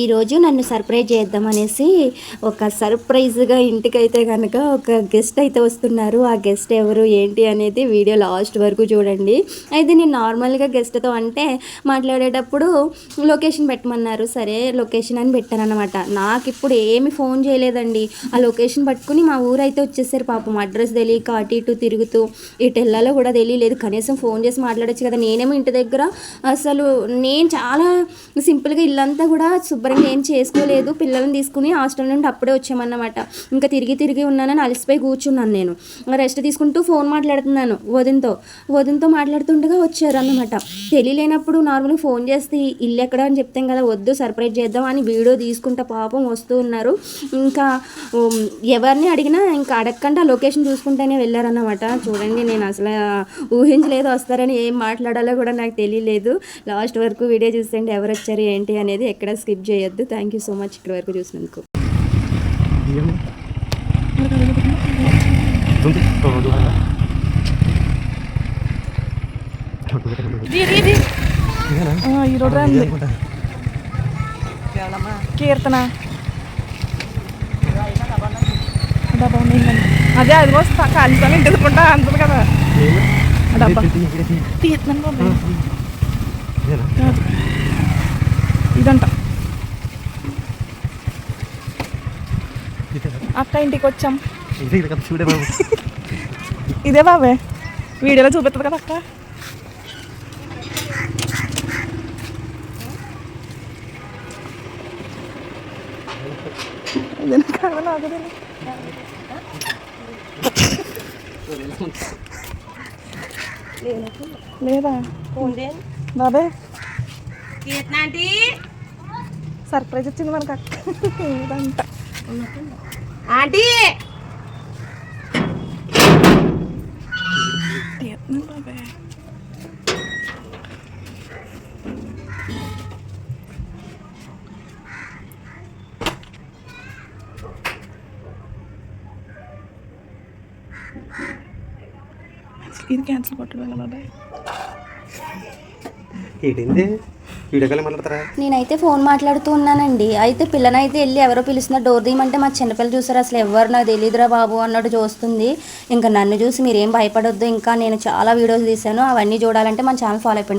ఈరోజు నన్ను సర్ప్రైజ్ చేద్దామనేసి ఒక సర్ప్రైజ్గా ఇంటికైతే కనుక ఒక గెస్ట్ అయితే వస్తున్నారు. ఆ గెస్ట్ ఎవరు ఏంటి అనేది వీడియో లాస్ట్ వరకు చూడండి. అయితే నేను నార్మల్గా గెస్ట్తో అంటే మాట్లాడేటప్పుడు లొకేషన్ పెట్టమన్నారు. సరే లొకేషన్ అని పెట్టాను అనమాట నాకు ఇప్పుడు ఏమి ఫోన్ చేయలేదండి. ఆ లొకేషన్ పట్టుకుని మా ఊరు అయితే వచ్చేసారు పాపం. అడ్రస్ తెలియక అటు ఇటు తిరుగుతూ ఇటు వెళ్ళాలో కూడా తెలియలేదు. కనీసం ఫోన్ చేసి మాట్లాడొచ్చు కదా. నేనేమో ఇంటి దగ్గర అసలు నేను చాలా సింపుల్గా ఇల్లంతా కూడా శుభ్రంగా ఏం చేసుకోలేదు. పిల్లల్ని తీసుకుని హాస్టల్ నుండి అప్పుడే వచ్చామన్నమాట. ఇంకా తిరిగి తిరిగి ఉన్నానని అలసిపోయి కూర్చున్నాను నేను. రెస్ట్ తీసుకుంటూ ఫోన్ మాట్లాడుతున్నాను వదినతో. వదినతో మాట్లాడుతుండగా వచ్చారు అన్నమాట తెలియలేనప్పుడు నార్మల్గా ఫోన్ చేస్తే ఇల్లు ఎక్కడ అని చెప్తాం కదా వద్దు సర్ప్రైజ్ చేద్దాం అని వీడియో తీసుకుంటా పాపం వస్తూ ఉన్నారు. ఇంకా ఎవరిని అడిగినా ఇంకా అడగకుండా లొకేషన్ చూసుకుంటేనే వెళ్ళారన్నమాట. చూడండి నేను అసలు ఊహించలేదు వస్తారని ఏం మాట్లాడాలో కూడా నాకు తెలియలేదు. లాస్ట్ వరకు వీడియో చూసేయండి ఎవరు వచ్చారు ఏంటి అనేది ఎక్కడ స్కిప్ చేయొద్దు. థ్యాంక్ యూ సో మచ్ ఇక్కడ వరకు చూసినందుకు. కీర్తన. డబ్బా ఉందండి అదే అది వస్తా కాలిస్తాను ఇంటి ఎదుర్కొంటా కదా. డబ్బా తీస్తున్నాను ఇదంట. అక్క ఇంటికి వచ్చాం ఇదే కదా చూడే బాబు ఇదే బాబాయ్ వీడియోలో చూపిస్తుంది కదా అక్క ఇదేనా కాదా నాకు తెలియదు. లేదా బాబే సర్ప్రైజ్ వచ్చింది మనకు అక్క ഇത് ക്യാൻസൽ പോട്ടെ ബാബേ ഇടിന്റെ మాట్లాడతారా? నేనైతే ఫోన్ మాట్లాడుతూ ఉన్నానండి. అయితే పిల్లనైతే వెళ్ళి ఎవరో పిలిచిన డోర్ తీయమంటే మా చిన్నపిల్ల చూసారు. అసలు ఎవరు నాకు తెలియదురా బాబు అన్నట్టు చూస్తుంది. ఇంకా నన్ను చూసి మీరేం భయపడొద్దు. ఇంకా నేను చాలా వీడియోస్ తీశాను. అవన్నీ చూడాలంటే మన ఛానల్ ఫాలో అయిపోయింది